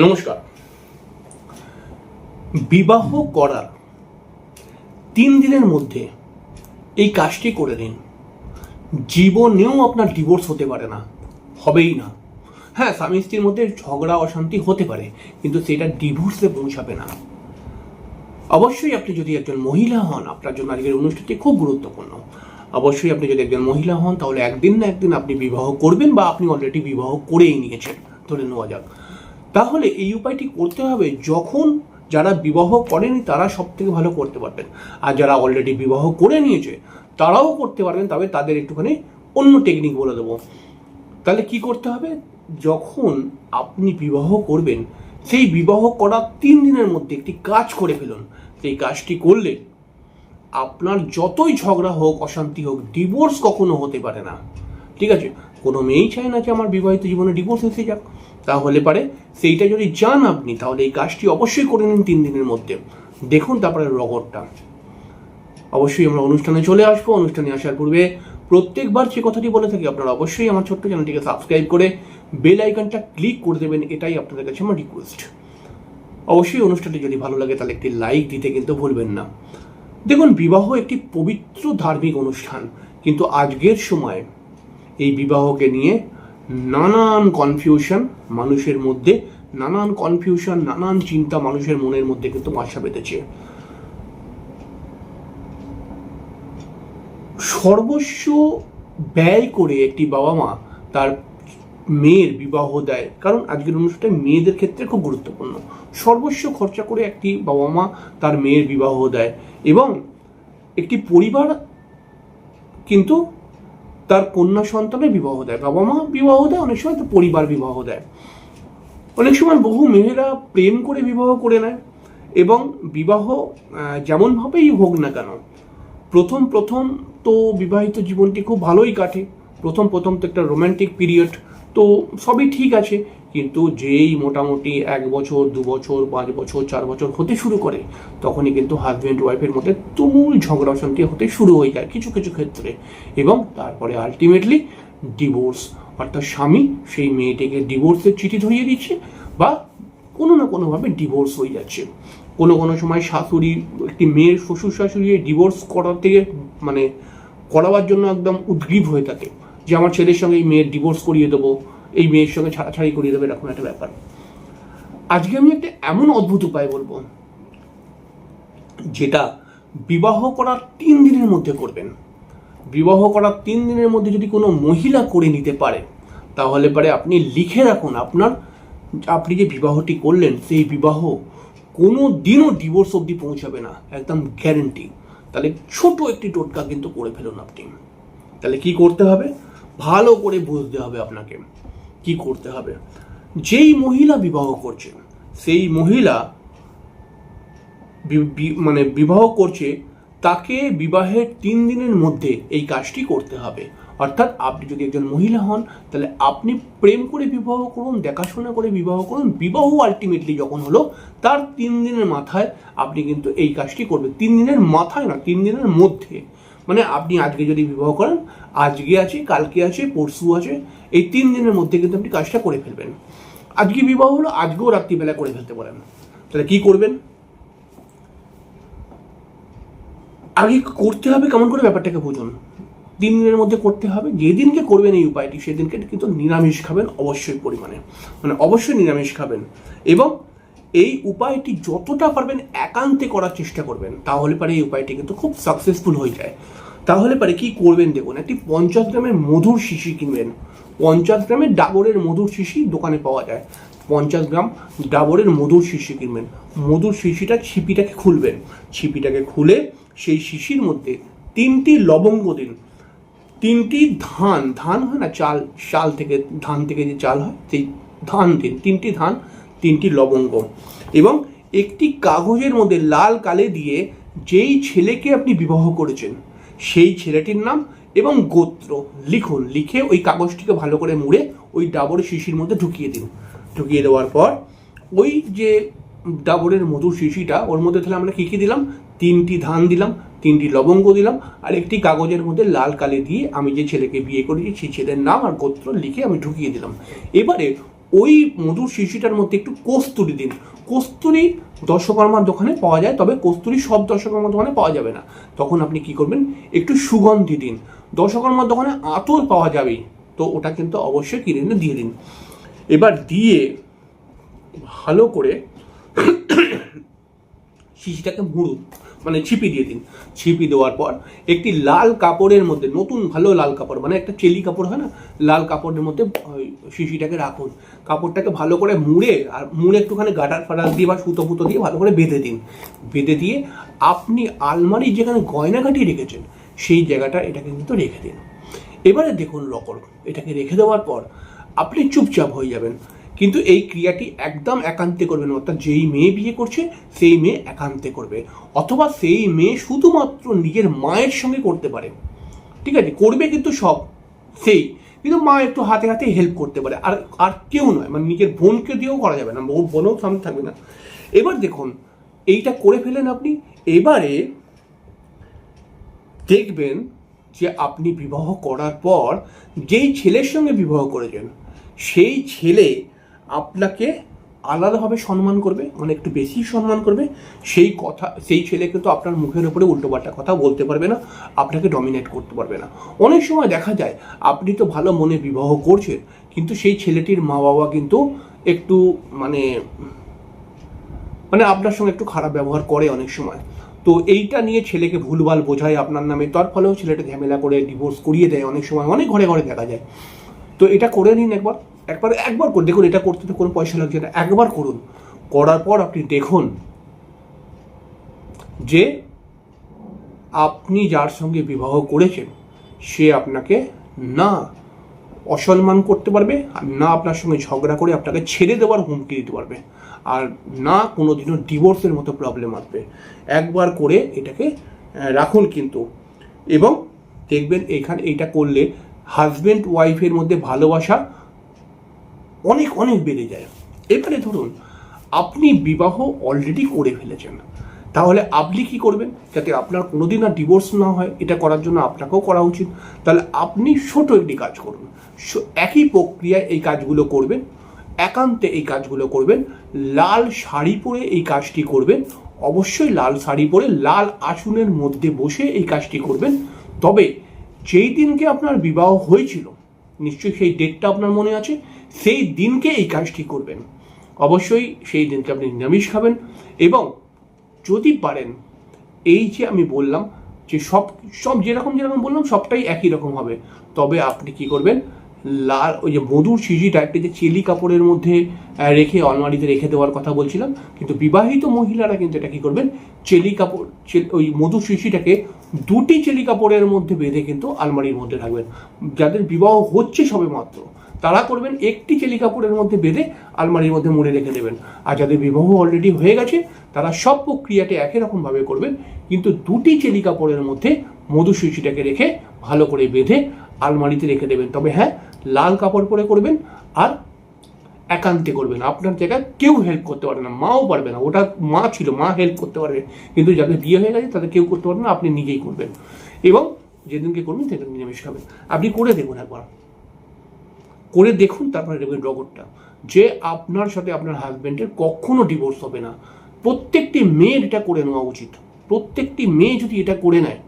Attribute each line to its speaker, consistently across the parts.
Speaker 1: নমস্কার। বিবাহ করার তিন দিনের মধ্যে এই কাজটি করে দিন। জীবনেও আপনার ডিভোর্স হতে পারে না, হবেই না। হ্যাঁ স্বামী স্ত্রীর মধ্যে ঝগড়া, অশান্তি হতে পারে, কিন্তু সেটা ডিভোর্সে পৌঁছাবে না। অবশ্যই আপনি যদি একজন মহিলা হন, আপনার জন্য আজকের অনুষ্ঠানটি খুব গুরুত্বপূর্ণ। অবশ্যই আপনি যদি একজন মহিলা হন, তাহলে একদিন না একদিন আপনি বিবাহ করবেন বা আপনি অলরেডি বিবাহ করেই নিয়েছেন। ধরে নেওয়া যাক। তাহলে এই উপায়টি করতে হবে যখন যারা বিবাহ করেনি তারা সব থেকে ভালো করতে পারবেন। আর যারা অলরেডি বিবাহ করে নিয়েছে, তারাও করতে পারবেন, তবে তাদের একটুখানি অন্য টেকনিক বলে দেবো। তাহলে কি করতে হবে? যখন আপনি বিবাহ করবেন, সেই বিবাহ করার তিন দিনের মধ্যে একটি কাজ করে ফেলুন। সেই কাজটি করলে আপনার যতই ঝগড়া হোক, অশান্তি হোক ডিভোর্স কখনো হতে পারে না। ঠিক আছে? কোনো মেয়েই চায় না যে আমার বিবাহিত জীবনে ডিভোর্স এসে যাক। তাহলে পারে। সেইটা যদি যান আপনি, তাহলে এই কাজটি অবশ্যই করে নিন তিন দিনের মধ্যে। দেখুন তারপরে রগরটা অবশ্যই আমরা অনুষ্ঠানে চলে আসব। অনুষ্ঠানে আসার পূর্বে প্রত্যেকবার যে কথাটি বলে থাকি, আপনারা অবশ্যই আমার ছোট্ট চ্যানেলটিকে সাবস্ক্রাইব করে বেল আইকনটা ক্লিক করে দেবেন। এটাই আপনাদের কাছে আমার রিকোয়েস্ট অবশ্যই অনুষ্ঠানটি যদি ভালো লাগে, তাহলে একটি লাইক দিতে কিন্তু ভুলবেন না। দেখুন, বিবাহ একটি পবিত্র ধার্মিক অনুষ্ঠান। কিন্তু আজকের সময় এই বিবাহকে নিয়ে নানান কনফিউশন মানুষের মধ্যে, নানান কনফিউশন নানান চিন্তা মানুষের মনের মধ্যে কিন্তু বাসা বেঁধেছে। সর্বস্ব ব্যয় করে একটি বাবা মা তার মেয়ের বিবাহ দেয়, কারণ আজকের অনুষ্ঠানে মেয়েদের ক্ষেত্রে খুব গুরুত্বপূর্ণ। সর্বস্ব খরচা করে একটি বাবা মা তার মেয়ের বিবাহ দেয় এবং একটি পরিবার কিন্তু তার কন্যা সন্তানের বিবাহ দেয়, বাবা মা বিবাহ দেয়, অনেক সময় তার পরিবার বিবাহ দেয়। অনেক সময় বহু মেয়েরা প্রেম করে বিবাহ করে নেয় এবং বিবাহ যেমনভাবেই হোক না কেন, প্রথম প্রথম তো বিবাহিত জীবনটি খুব ভালোই কাটে। প্রথম প্রথম তো একটা রোম্যান্টিক পিরিয়ড তো সবই ঠিক আছে। কিন্তু যেই মোটামুটি এক বছর, দু বছর, পাঁচ বছর, চার বছর হতে শুরু করে, তখনই কিন্তু হাজব্যান্ড ওয়াইফের মধ্যে তুমুল ঝগড়া অশান্তি হতে শুরু হয়ে যায় কিছু কিছু ক্ষেত্রে। এবং তারপরে আলটিমেটলি ডিভোর্স অর্থাৎ স্বামী সেই মেয়েটিকে ডিভোর্সের চিঠি ধরিয়ে দিচ্ছে বা কোনো না কোনোভাবে ডিভোর্স হয়ে যাচ্ছে। কোনো কোনো সময় শাশুড়ি, একটি মেয়ের শ্বশুর শাশুড়ি ডিভোর্স করার থেকে মানে করাবার জন্য একদম উদ্গ্রীব হয়ে থাকে যে, আমার ছেলের সঙ্গে এই মেয়ের ডিভোর্স করিয়ে দেবো এই মেয়ের সঙ্গে ছাড়াছাড়ি করিয়ে দেবো এরকম একটা ব্যাপার। আজকে আমি একটা এমন অদ্ভুত উপায় বলব, যেটা বিবাহ করার তিন দিনের মধ্যে করবেন। বিবাহ করার তিন দিনের মধ্যে যদি কোনো মহিলা করে নিতে পারে, তাহলে পরে আপনি লিখে রাখুন আপনার, আপনি যে বিবাহটি করলেন, সেই বিবাহ কোনো দিনও ডিভোর্স অবধি পৌঁছাবে না, একদম গ্যারেন্টি তাহলে ছোট একটি টোটকা কিন্তু করে ফেলুন আপনি। তাহলে কি করতে হবে? ভালো করে বুঝতে হবে আপনাকে। কি করতে হবে? যেই মহিলা বিবাহ করছেন সেই মহিলা মানে বিবাহ করছে, তাকে বিবাহের তিন দিনের মধ্যে এই কাজটি করতে হবে। অর্থাৎ আপনি যদি একজন মহিলা হন, তাহলে আপনি প্রেম করে বিবাহ করুন, দেখাশোনা করে বিবাহ করুন। বিবাহ আলটিমেটলি যখন হলো, তার তিন দিনের মাথায় আপনি কিন্তু এই কাজটি করবেন। তিন দিনের মাথায় না, তিন দিনের মধ্যে। মানে আপনি আজকে যদি বিবাহ করেন, আজকে আছে, কালকে আছে, পরশু আছে, এই তিন দিনের মধ্যে কিন্তু আপনি কাজটা করে ফেলবেন। আজকে বিবাহ হলো, আজকেও রাত্রিবেলা করে ফেলতে পারেন। তাহলে কি করবেন? আগে করতে হবে কেমন করে ব্যাপারটাকে বুঝুন। তিন দিনের মধ্যে করতে হবে, যেদিনকে করবেন এই উপায়টি, সেদিনকে কিন্তু নিরামিষ খাবেন অবশ্যই পরিমাণে। মানে অবশ্যই নিরামিষ খাবেন। এবং এই উপায়টি যতটা পারবেন একান্তে করার চেষ্টা করবেন, তাহলে পারে এই উপায়টি কিন্তু খুব সাকসেসফুল হয়ে যায়। তাহলে পারে কি করবেন দেখুন, একটি পঞ্চাশ গ্রামের মধুর শিশি কিনবেন। পঞ্চাশ গ্রামের ডাবরের মধুর শিশি দোকানে পাওয়া যায়। পঞ্চাশ গ্রাম ডাবরের মধুর শিশি কিনবেন। মধুর শিশিটা ছিপিটাকে খুলবেন। ছিপিটাকে খুলে সেই শিশির মধ্যে তিনটি লবঙ্গ দিন। তিনটি ধান ধান হয় না, চাল চাল থেকে, ধান থেকে যে চাল হয়, সেই ধান দিন। তিনটি ধান তিনটি লবঙ্গ এবং একটি কাগজের মধ্যে লাল কালে দিয়ে যেই ছেলেকে আপনি বিবাহ করেছেন, সেই ছেলেটির নাম এবং গোত্র লিখুন, লিখে ওই কাগজটিকে ভালো করে মুড়ে ওই ডাবর শিশির মধ্যে ঢুকিয়ে দিন। ঢুকিয়ে দেওয়ার পর ওই যে ডাবরের মধুর শিশিটা, ওর মধ্যে তাহলে আমরা কী কী দিলাম? তিনটি ধান দিলাম, তিনটি লবঙ্গ দিলাম আর একটি কাগজের মধ্যে লাল কালি দিয়ে আমি যে ছেলেকে বিয়ে করেছি, সেই ছেলের নাম আর গোত্র লিখে আমি ঢুকিয়ে দিলাম। এবারে ওই মধুর শিশিটার মধ্যে একটু কস্তুরি দিন। কস্তুরি দশকর্মার দোকানে পাওয়া যায়, তবে কস্তুরি সব দশকর্মার দোকানে পাওয়া যাবে না। তখন আপনি কি করবেন? একটু সুগন্ধি দিন। দশকর্মার দোকানে আতর পাওয়া যাবেই, তো ওটা কিন্তু অবশ্যই কিনে এনে দিয়ে দিন। এবার দিয়ে ভালো করে শিশিটাকে মুড়ুন। মানে ছিপি দিয়ে দিন। ছিপি দেওয়ার পর একটি লাল কাপড়ের মধ্যে, নতুন ভালো লাল কাপড় মানে একটা চেলি কাপড় হয় না? লাল কাপড়ের মধ্যে শিশিটাকে রাখুন। কাপড়টাকে ভালো করে মুড়ে আর মুড়ে একটুখানি গাটার ফাটার দিয়ে বা সুতো ফুতো দিয়ে ভালো করে বেঁধে দিন। বেঁধে দিয়ে আপনি আলমারি যেখানে গয়নাঘাটি রেখেছেন, সেই জায়গাটা এটাকে কিন্তু রেখে দিন। এবারে দেখুন লকর এটাকে রেখে দেওয়ার পর আপনি চুপচাপ হয়ে যাবেন। কিন্তু এই ক্রিয়াটি একদম একান্তে করবে না। অর্থাৎ যেই মেয়ে বিয়ে করছে, সেই মেয়ে একান্তে করবে। অথবা সেই মেয়ে শুধুমাত্র নিজের মায়ের সঙ্গে করতে পারে। ঠিক আছে, করবে কিন্তু সব, সেই। কিন্তু মা একটু হাতে হাতে হেল্প করতে পারে। আর আর কেউ নয় মানে নিজের বোনকে দিয়েও করা যাবে না, বোন, বোনও সামনে থাকবে না। এবার দেখুন, এইটা করে ফেলেন আপনি, এবারে দেখবেন যে আপনি বিবাহ করার পর যেই ছেলের সঙ্গে বিবাহ করেছেন, সেই ছেলে আপনাকে আলাদাভাবে সম্মান করবে মানে একটু বেশি সম্মান করবে, সেই কথা, সেই ছেলে কিন্তু আপনার মুখের উপরে উল্টোপাল্টা কথা বলতে পারবে না, আপনাকে ডমিনেট করতে পারবে না। অনেক সময় দেখা যায়, আপনি তো ভালো মনে বিবাহ করছেন, কিন্তু সেই ছেলেটির মা বাবা কিন্তু একটু মানে মানে আপনার সঙ্গে একটু খারাপ ব্যবহার করে অনেক সময়। তো এইটা নিয়ে ছেলেকে ভুলভাল বোঝায় আপনার নামে, তার ফলেও ছেলেটা ঝামেলা করে ডিভোর্স করিয়ে দেয় অনেক সময়, অনেক ঘরে ঘরে দেখা যায়। তো এটা করে নিন একবার। একবার একবার করে দেখুন, এটা করতে তো কোনো পয়সা লাগছে না। একবার করুন। করার পর আপনি দেখুন যে আপনি যার সঙ্গে বিবাহ করেছেন, সে আপনাকে না অসম্মান করতে পারবে আর না আপনার সঙ্গে ঝগড়া করে আপনাকে ছেড়ে দেওয়ার হুমকি দিতে পারবে আর না কোনো দিনও ডিভোর্সের মতো প্রবলেম আসবে। একবার করে এটাকে রাখুন কিন্তু। এবং দেখবেন এখানে এইটা করলে হাজব্যান্ড ওয়াইফের মধ্যে ভালোবাসা অনেক অনেক বেড়ে যায়। এবারে ধরুন, আপনি বিবাহ অলরেডি করে ফেলেছেন। তাহলে আপনি কি করবেন? যাতে আপনার কোনোদিন আর ডিভোর্স না হয়, এটা করার জন্য আপনাকেও করা উচিত। তাহলে আপনি ছোট একটি কাজ করুন। একই প্রক্রিয়ায় এই কাজগুলো করবেন, একান্তে এই কাজগুলো করবেন, লাল শাড়ি পরে এই কাজটি করবেন, অবশ্যই লাল শাড়ি পরে লাল আসনের মধ্যে বসে এই কাজটি করবেন। তবে যেই দিনকে আপনার বিবাহ হয়েছিল নিশ্চয়ই সেই ডেটটা আপনার মনে আছে, সেই দিনকে এই কাজটি করবেন। অবশ্যই সেই দিনকে আপনি নিরামিষ খাবেন এবং যদি পারেন, এই যে আমি বললাম যে সব সব যেরকম যেরকম বললাম, সবটাই একই রকম হবে। তবে আপনি কি করবেন, লাল, ওই যে মধুর শিশিটা একটা যে চেলি কাপড়ের মধ্যে রেখে আলমারিতে রেখে দেওয়ার কথা বলছিলাম, কিন্তু বিবাহিত মহিলারা কিন্তু এটা কি করবেন, চেলি কাপড় ওই মধুর শিশিটাকে দুটি চেলি কাপড়ের মধ্যে বেঁধে কিন্তু আলমারির মধ্যে রাখবেন যাদের বিবাহ হচ্ছে সবে মাত্র তারা করবেন একটি চেলি কাপড়ের মধ্যে বেঁধে আলমারির মধ্যে মুড়ে রেখে দেবেন। আর যাদের বিবাহ অলরেডি হয়ে গেছে, তারা সব প্রক্রিয়াটি একই রকমভাবে করবেন, কিন্তু দুটি চেলি কাপড়ের মধ্যে মধু সুইচিটাকে রেখে ভালো করে বেঁধে আলমারিতে রেখে দেবেন। তবে হ্যাঁ লাল কাপড় পরে করবেন, আর একান্তে করবেন আপনার জায়গায় কেউ হেল্প করতে পারবে না। মাও পারবে না। ওটা মা ছিল, মা হেল্প করতে পারবে কিন্তু যাদের বিয়ে হয়ে গেছে, তাদের কেউ করতে পারবে না। আপনি নিজেই করবেন। এবং যেদিনকে করবেন, সেদিন নিরামিষ খাবেন। আপনি করে দেখুন একবার। করে দেখুন, তারপরে দেখবেন রগরটা যে আপনার সাথে আপনার হাজবেন্ডের কখনো ডিভোর্স হবে না। প্রত্যেকটি মেয়ের এটা করে নেওয়া উচিত। প্রত্যেকটি মেয়ে যদি এটা করে নেয়,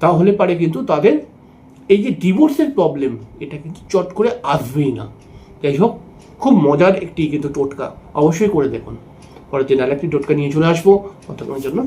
Speaker 1: তাহলে পারে কিন্তু তাদের এই যে ডিভোর্সের প্রবলেম এটা কিন্তু চট করে আসবেই না। যাই হোক খুব মজার একটি কিন্তু টোটকা। অবশ্যই করে দেখুন। পরের দিন আর একটি টোটকা নিয়ে চলে আসব। ততক্ষণের জন্য